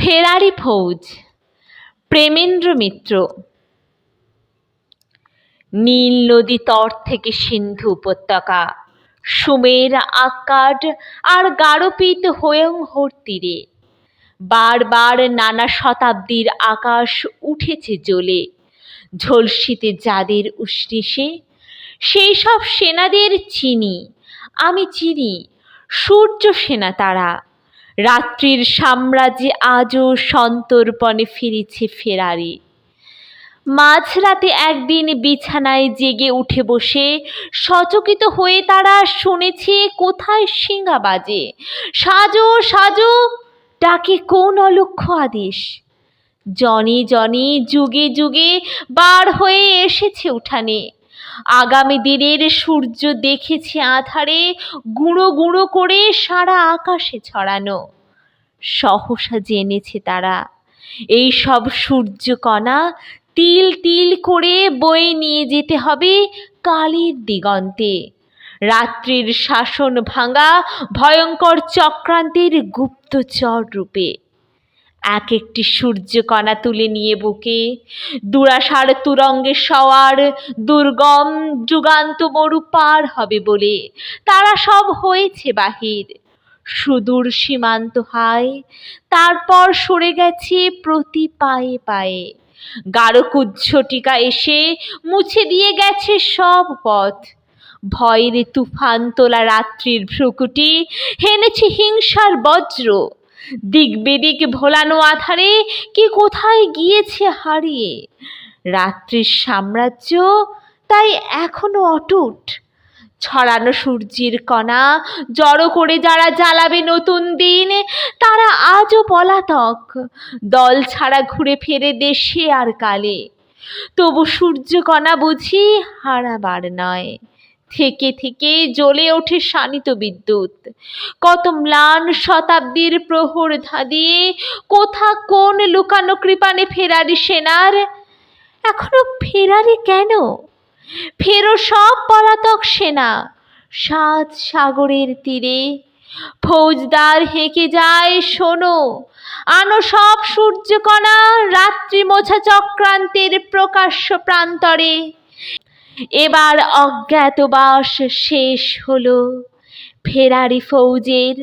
ফেরারি ফৌজ, প্রেমেন্দ্র মিত্র। নীল নদী তর থেকে সিন্ধু উপত্যকা, সুমের আকাট আর গারোপিত হয়ংহোর তীরে। বারবার নানা শতাব্দীর আকাশ উঠেছে জ্বলে ঝলসিতে যাদের উষ্ণিসে সেই সব সেনাদের চিনি, আমি চিনি, সূর্য সেনা তারা। রাত্রির সাম্রাজ্যে আজও সন্তর্পণে ফিরেছে ফেরারি। মাঝরাতে একদিন বিছানায় জেগে উঠে বসে সচকিত হয়ে তারা শুনেছে, কোথায় শিঙ্গা বাজে? সাজো সাজো, ডাকে কোন অলক্ষ আদেশ? জনে জনে, যুগে যুগে বার হয়ে এসেছে উঠানে। আগামী দিনের সূর্য দেখেছে আধারে গুঁড়ো গুঁড়ো করে সারা আকাশে ছড়ানো। সহসা জেনেছে তারা, এই সব সূর্যকণা তিল তিল করে বয়ে নিয়ে যেতে হবে কালের দিগন্তে। রাত্রির শাসন ভাঙা ভয়ঙ্কর চক্রান্তের গুপ্তচর রূপে। এক একটি সূর্যকণা তুলে নিয়ে বুকে। দুরাশার তুরঙ্গে সওয়ার দুর্গম যুগান্ত মরু পার হবে বলে। তারা সব হয়েছে বাহির। সুদূর সীমান্ত হায়, তারপর সরে গেছে প্রতি পায়ে পায়ে। গাঢ়কুজ্ঝটিকা এসে মুছে দিয়ে গেছে সব পথ। ভয়ের তুফান তোলা রাত্রির ভ্রুকুটি, হেনেছে হিংসার বজ্র। দিক বেদিক ভোলানো আধারে কি কোথায় গিয়েছে হারিয়ে? রাত্রির সাম্রাজ্য তাই এখনও অটুট। ছড়ানো সূর্যের কণা, জড়ো করে যারা জ্বালাবে নতুন দিন, তারা আজও পলাতক। দল ছাড়া ঘুরে ফেরে দেশে আর কালে। তবু সূর্যকণা বুঝি হারাবার নয়। থেকে থেকে জ্বলে ওঠে শানিত বিদ্যুৎ। কত ম্লান শতাব্দীর প্রহর ধাঁধিয়ে কোথা কোন লুকানো কৃপানে ফেরারি সেনার? এখনও ফেরারি কেন? ফেরো সব পলাতক সেনা, সাত সাগরের তীরে। ফৌজদার হেঁকে যায়, শোনো, আনো সব সূর্যকণা রাত্রি মোছা চক্রান্তের প্রকাশ্য প্রান্তরে। এবার অজ্ঞাতবাস শেষ হলো। ফেরারি ফৌজের